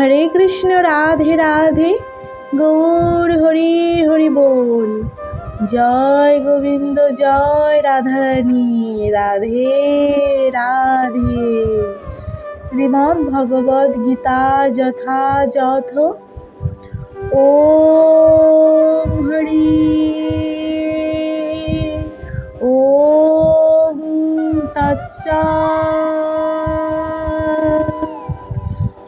হরে কৃষ্ণ, রাধে রাধে। গৌর, হরি হরি বল। জয় গোবিন্দ, জয় রাধারানী। রাধে রাধে। শ্রীমদ্ ভগবদ গীতা যথাযথ। ও হরি। ও তৎসৎ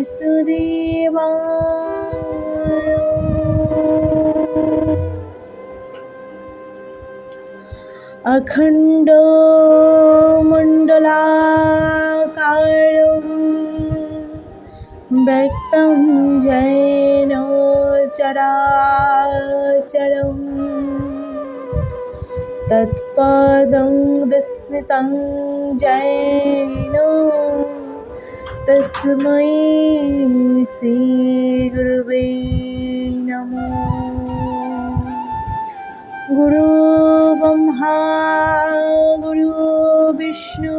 वासुदेवाय अखण्ड मण्डलाकारं व्यक्तं जैन चराचरम् तत्पदं दस्नितं जैन तस्मै श्रीगुरुवे नमो गुरु ब्रह्मा गुरु विष्णु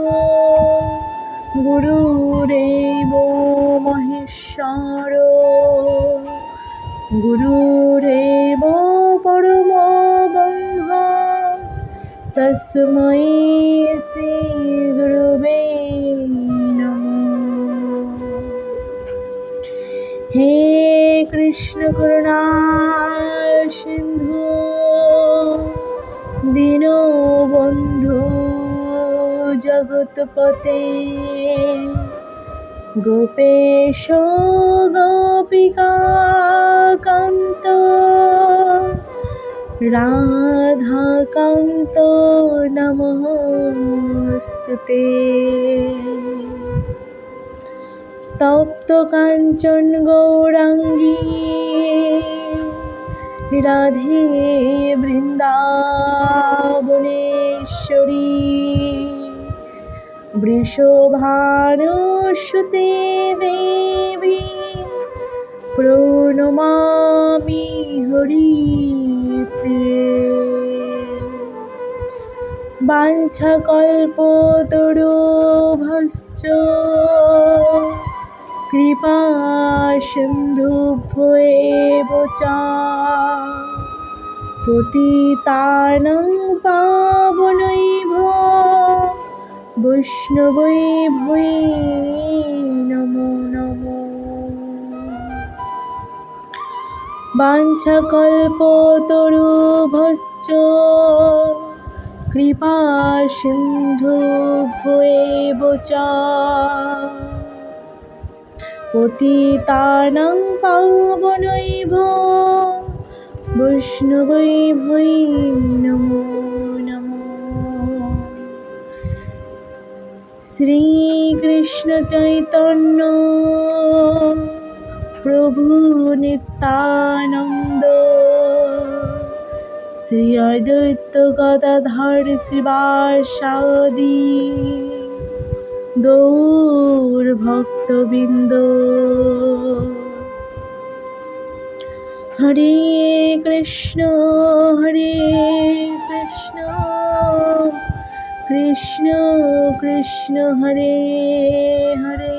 गुरुरेव महेश्वर गुरुरेव परमो ब्रह्म तस्मै श्रीगुरुवे কৃষ্ণ করুণা সিন্ধু দীনবন্ধু জগৎপতে গোপেশ গোপিকা কান্ত রাধাকান্ত নমস্তুতে। তপ্ত কাঞ্চন গৌরাঙ্গী। রাধে বৃন্দাবনেশ্বরী। বৃষভানুসুতে দেবী প্রণমামি হরি প্রিয়ে। বাঞ্ছাকল্পতরুভশ্চ এব চ পতিতানং পাবনৈভ বৈষ্ণবৈ ভৈ নমো নমো। বাঞ্ছাকল্পতরুভশ্চ। কৃপা সিন্ধুভ্য এব চ পতিতানাং পাবনৈভ বৈষ্ণবৈ ভৈ নমো নমো। শ্রীকৃষ্ণ চৈতন্য প্রভু নিত্যানন্দ। শ্রী অদ্বৈত গদাধর শ্রীবাসাদি গৌর ভক্তবৃন্দ। হরে কৃষ্ণ হরে কৃষ্ণ কৃষ্ণ কৃষ্ণ, হরে হরে।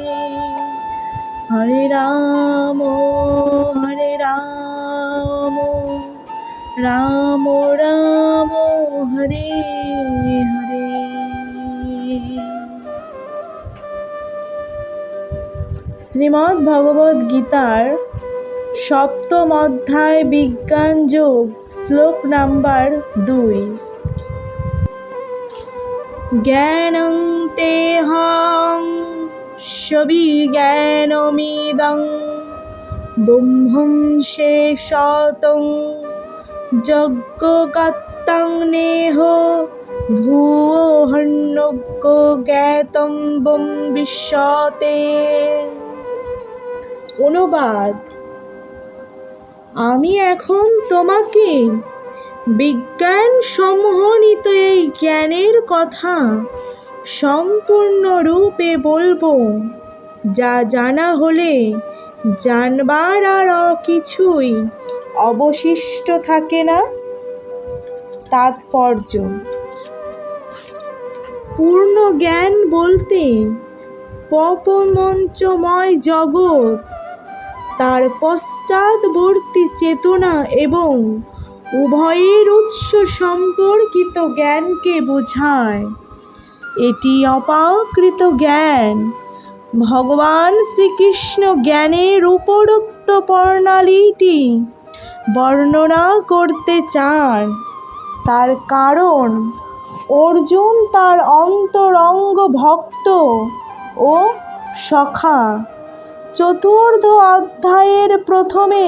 হরে রাম হরে রাম রাম রাম, হরে শ্রীমদ্ ভগবদ গীতার সপ্তম অধ্যায় বিজ্ঞান যোগ, শ্লোক নাম্বার দুই। জ্ঞানং তেহং সবিজ্ঞানমিদং ব্রহ্মং শেষতং যজ্ঞকর্তাং নেহ, ভুয়ো হন্যজ্ঞ জ্ঞাতম বম বিশ্বতে। অনুবাদ। আমি এখন তোমাকে বিজ্ঞান সম্মোহিত এই জ্ঞানের কথা সম্পূর্ণরূপে বলব, যা জানা হলে জানবার আর কিছুই অবশিষ্ট থাকে না। তাৎপর্য। পূর্ণ জ্ঞান বলতে পপমঞ্চময় জগৎ তার পশ্চাৎবর্তী চেতনা এবং উভয়ের উৎস সম্পর্কিত জ্ঞানকে বোঝায়। এটি অপাকৃত জ্ঞান। ভগবান শ্রীকৃষ্ণ জ্ঞানের উপরোক্ত প্রণালীটি বর্ণনা করতে চান। তার কারণ, অর্জুন তার অন্তরঙ্গ ভক্ত ও সখা। চতুর্থ অধ্যায়ের প্রথমে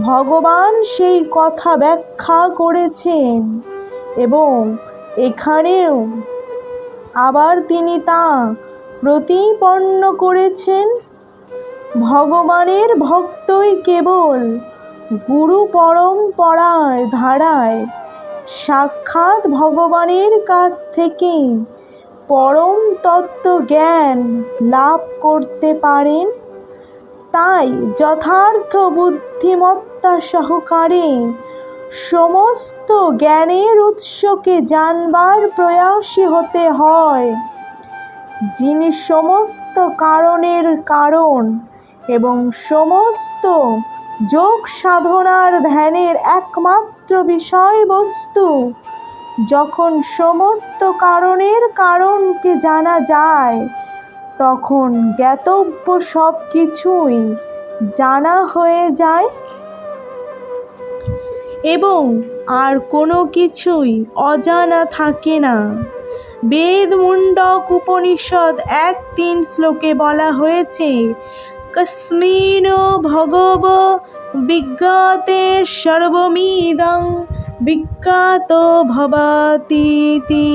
ভগবান সেই কথা ব্যাখ্যা করেছেন এবং এখানেও আবার তিনি তা প্রতিপন্ন করেছেন। ভগবানের ভক্তই কেবল গুরু পরম্পরার ধারায় সাক্ষাৎ ভগবানের কাছ থেকে পরম তত্ত্ব জ্ঞান লাভ করতে পারেন। তাই যথার্থ বুদ্ধিমত্তা সহকারে সমস্ত জ্ঞানের উৎসকে জানবার প্রয়াসী হতে হয়। যিনি সমস্ত কারণের কারণ এবং সমস্ত যোগ সাধনার ধ্যানের একমাত্র বিষয়বস্তু, যখন সমস্ত কারণের কারণকে জানা যায় তখন জ্ঞাতব্য সব কিছুই জানা হয়ে যায়। এবং আর কোনো কিছুই অজানা থাকে না। বেদ মুন্ডক উপনিষদ এক তিন শ্লোকে বলা হয়েছে, কস্মিন ভগব বিজ্ঞাতে সর্বমিদং বিজ্ঞাত ভবাতীতি।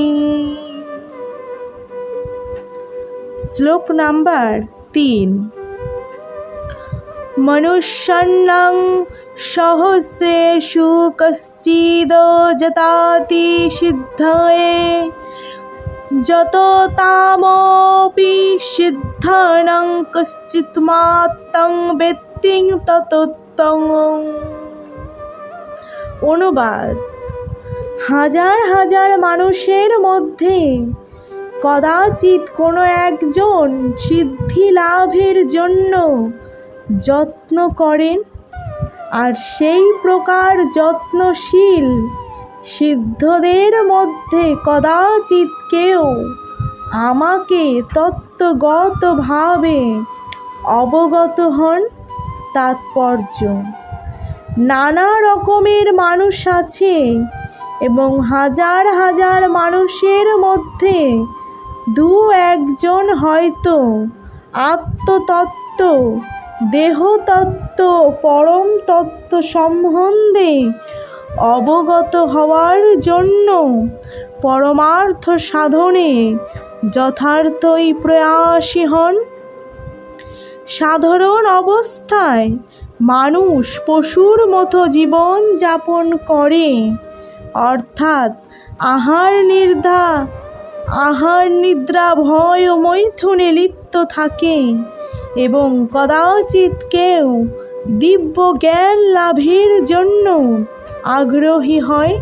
শ্লোক নাম্বার তিন। মনুষ্যান্নাং সহস্রেষু কশ্চিদ যতাতি সিদ্ধয়ে, যত তামপি সিদ্ধানাং কশ্চিৎ মাত্তং বেত্তিং ততোত্তং। অনুবাদ। হাজার হাজার মানুষের মধ্যে কদাচিৎ কোনো একজন সিদ্ধি লাভের জন্য যত্ন করেন, আর সেই প্রকার যত্নশীল সিদ্ধদের মধ্যে কদাচিৎ কেউ আমাকে তত্ত্বগতভাবে অবগত হন তাৎপর্য। নানা রকমের মানুষ আছে এবং হাজার হাজার মানুষের মধ্যে দু একজন হয়তো আত্মতত্ত্ব, দেহতত্ত্ব পরম তত্ত্ব সম্বন্ধে অবগত হওয়ার জন্য পরমার্থ সাধনে যথার্থই প্রয়াসী হন। সাধারণ অবস্থায় মানুষ পশুর মতো জীবন যাপন করে, অর্থাৎ আহার নির্ধা আহার নিদ্রা ভয় ও মৈথুনে লিপ্ত থাকে। এবং কদাচিৎ কেউ দিব্য জ্ঞান লাভের জন্য আগ্রহী হয়।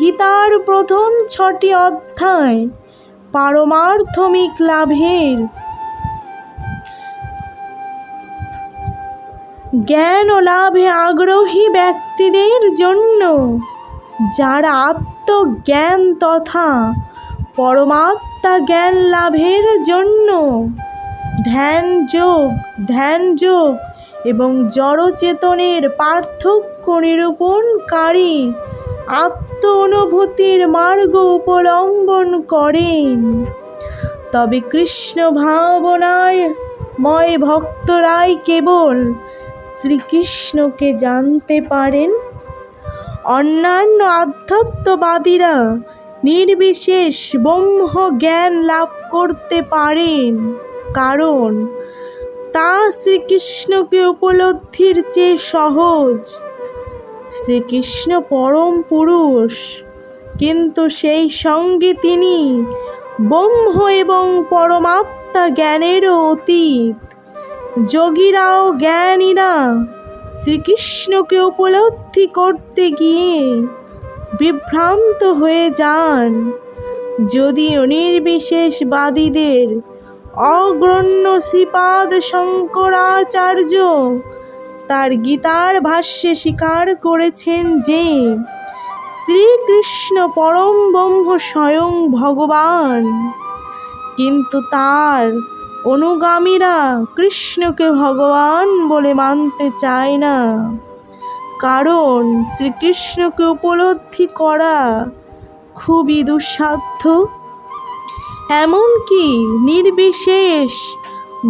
গীতার প্রথম ছটি অধ্যায়, পারমার্থমিক লাভের। জ্ঞান ও লাভে আগ্রহী ব্যক্তিদের জন্য, যারা আত্মজ্ঞান তথা পরমাত্মা জ্ঞান লাভের জন্য। ধ্যান যোগ ধ্যান যোগ এবং জড়চেতনের পার্থক্য নিরূপণকারী আত্ম অনুভূতির মার্গ উপলম্বন করেন। তবে কৃষ্ণ ভাবনায় ময় ভক্তরাই কেবল শ্রীকৃষ্ণকে জানতে পারেন। অন্যান্য আধ্যাত্মবাদীরা নির্বিশেষ ব্রহ্ম জ্ঞান লাভ করতে পারেন। কারণ তা শ্রীকৃষ্ণকে উপলব্ধির চেয়ে সহজ। শ্রীকৃষ্ণ পরম পুরুষ, কিন্তু সেই সঙ্গে তিনি ব্রহ্ম এবং পরমাত্মা জ্ঞানেরও অতীত। যোগীরাও জ্ঞানীরা শ্রীকৃষ্ণকে উপলব্ধি করতে গিয়ে বিভ্রান্ত হয়ে যান। যদিও নির্বিশেষবাদীদের অগ্রণ্য শ্রীপাদ শঙ্করাচার্য তার গীতার ভাষ্যে স্বীকার করেছেন যে, শ্রীকৃষ্ণ পরম ব্রহ্ম স্বয়ং ভগবান। কিন্তু তার অনুগামীরা কৃষ্ণকে ভগবান বলে মানতে চায় না। কারণ শ্রীকৃষ্ণকে উপলব্ধি করা খুবই দুঃসাধ্য। এমনকি নির্বিশেষ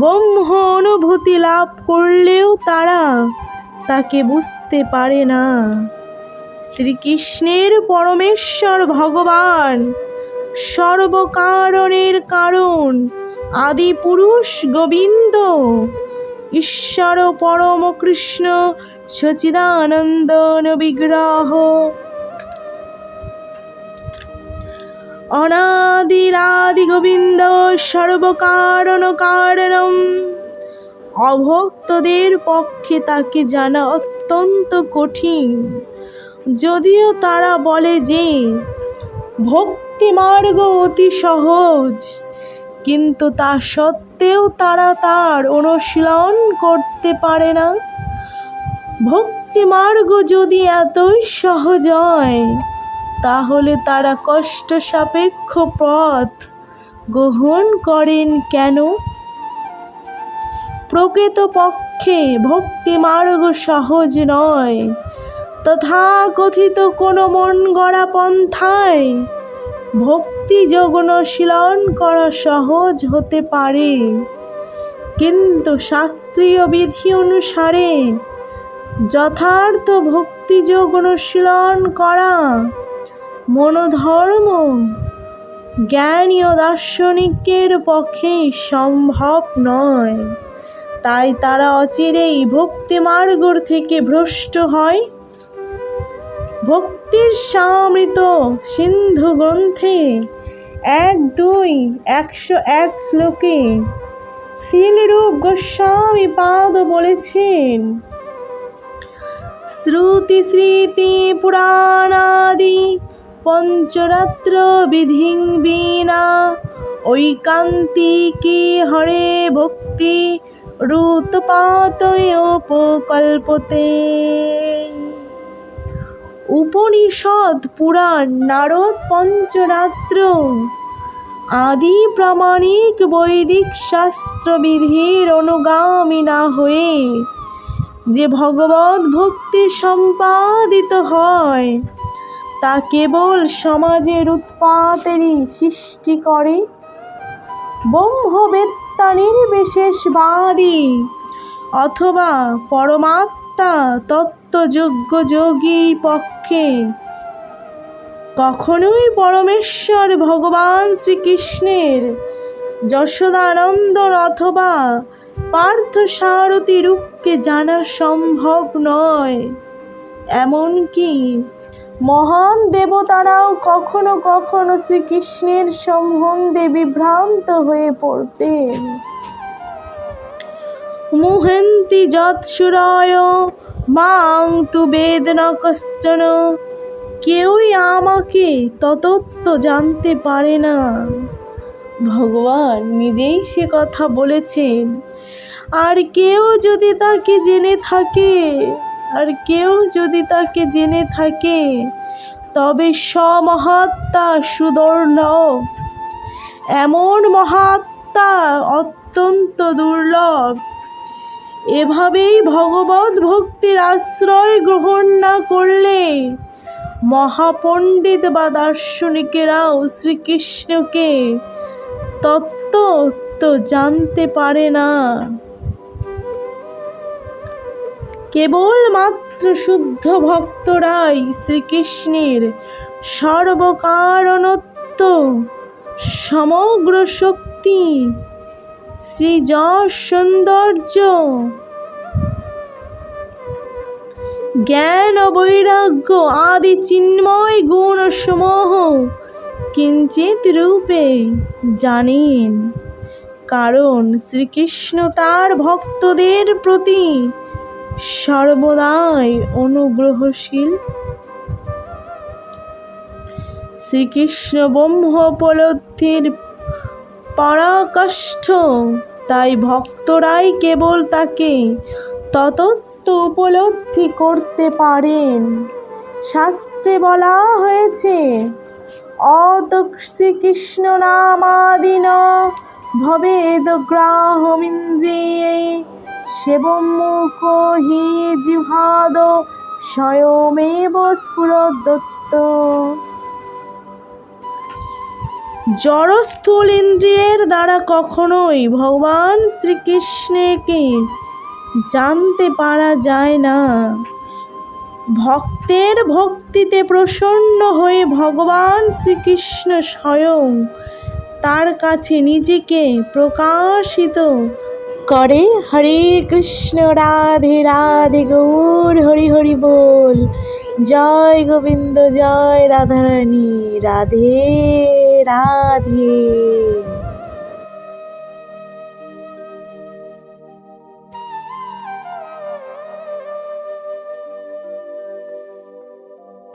ব্রহ্ম অনুভূতি লাভ করলেও তারা তাকে বুঝতে পারে না। শ্রীকৃষ্ণের পরমেশ্বর ভগবান সর্বকারণের কারণ আদি পুরুষ গোবিন্দ ঈশ্বর পরম কৃষ্ণ সচিদানন্দন বিগ্রহ। অনাদিরাদি গোবিন্দ সর্বকারণ কারণম। অভক্তদের পক্ষে তাকে জানা অত্যন্ত কঠিন। যদিও তারা বলে যে ভক্তি মার্গ অতি সহজ, কিন্তু তা সত্ত্বেও তারা তার অনুশীলন করতে পারে না। ভক্তি মার্গ যদি এতই সহজ হয়, তাহলে তারা কষ্ট সাপেক্ষ পথ গ্রহণ করেন কেন? প্রকৃতপক্ষে ভক্তি মার্গ সহজ নয়। তথাকথিত কোনো মন গড়া পন্থায় ভক্তি যৌগনশীলন করা সহজ হতে পারে। কিন্তু শাস্ত্রীয় বিধি অনুসারে যথার্থ ভক্তিযোগ অনুশীলন করা। মনোধর্ম জ্ঞানী ও দার্শনিকের পক্ষে সম্ভব নয়। তাই তারা অচিরেই ভক্তি মার্গর থেকে ভ্রষ্ট হয়। ভক্তির সামৃত সিন্ধু গ্রন্থে এক দুই একশো এক শ্লোকে শিলরূপ গোস্বামী পাদ বলেছেন শ্রুতি স্মৃতি পুরাণাদি পঞ্চরাত্র বিধিং বিনা ঐকান্তিকি হরে ভক্তি রুতপাতয়োপকল্পতে। উপনিষদ, পুরাণ, নারদ, পঞ্চরাত্র, আদি প্রামাণিক বৈদিক শাস্ত্রবিধির অনুগামী না হয়ে যে ভগবত ভক্তি সম্পাদিত হয়, তা কেবল সমাজের উৎপাতেরই সৃষ্টি করে। ব্রহ্মবেত্তা নির্বিশেষবাদী অথবা পরমাত্মা তত্ত্বযোগ্য যোগীর পক্ষে। কখনোই পরমেশ্বর ভগবান শ্রীকৃষ্ণের যশোদানন্দন অথবা পার্থ সারথী রূপকে জানা সম্ভব নয়। এমনকি মহান দেবতারাও কখনো কখনো শ্রীকৃষ্ণের সম্বন্ধে বিভ্রান্ত হয়ে পড়তেন। মুহন্তি যৎসুরায়, মাং তু বেদনা কশ্চন। কেউই আমাকে ততত্ব জানতে পারে না। ভগবান নিজেই সে কথা বলেছেন। আর কেউ যদি তাকে জেনে থাকে, আর কেউ যদি তাকে জেনে থাকে, তবে সমহাত্মা সুদর্লভ এমন মহাত্মা অত্যন্ত দুর্লভ। এভাবেই ভগবত ভক্তির আশ্রয় গ্রহণ না করলে মহাপণ্ডিত বা দার্শনিকেরাও শ্রীকৃষ্ণকে তত্ত্ব জানতে পারে না। কেবলমাত্র শুদ্ধ ভক্তরাই শ্রীকৃষ্ণের সর্বকারণত্ব সমগ্র শক্তি শ্রী যশ সৌন্দর্য জ্ঞান বৈরাগ্য আদি চিন্ময় গুণ সমূহ কিঞ্চিত রূপে জানেন, কারণ শ্রীকৃষ্ণ তার ভক্তদের প্রতি সর্বদাই অনুগ্রহশীল। শ্রীকৃষ্ণ ব্রহ্ম উপলব্ধির পরাকাষ্ঠ, তাই ভক্তরাই কেবল তাকে ততত্ব উপলব্ধি করতে পারেন। শাস্ত্রে বলা হয়েছে, অত শ্রীকৃষ্ণ নামাদিন ভবেদ গ্রাহমিন্দ্রিয়ে সেবম মুখ হি জিহাদ, স্বয়মেব স্ফুরদত্ত। জড়স্থূল ইন্দ্রিয়ের দ্বারা কখনোই ভগবান শ্রীকৃষ্ণকে জানতে পারা যায় না। ভক্তের ভক্তিতে প্রসন্ন হয়ে ভগবান শ্রীকৃষ্ণ স্বয়ং তার কাছে নিজেকে প্রকাশিত করে। হরে কৃষ্ণ, রাধে রাধে, গৌর, হরি হরি বল। জয় গোবিন্দ, জয় রাধারানী, রাধে রাধে।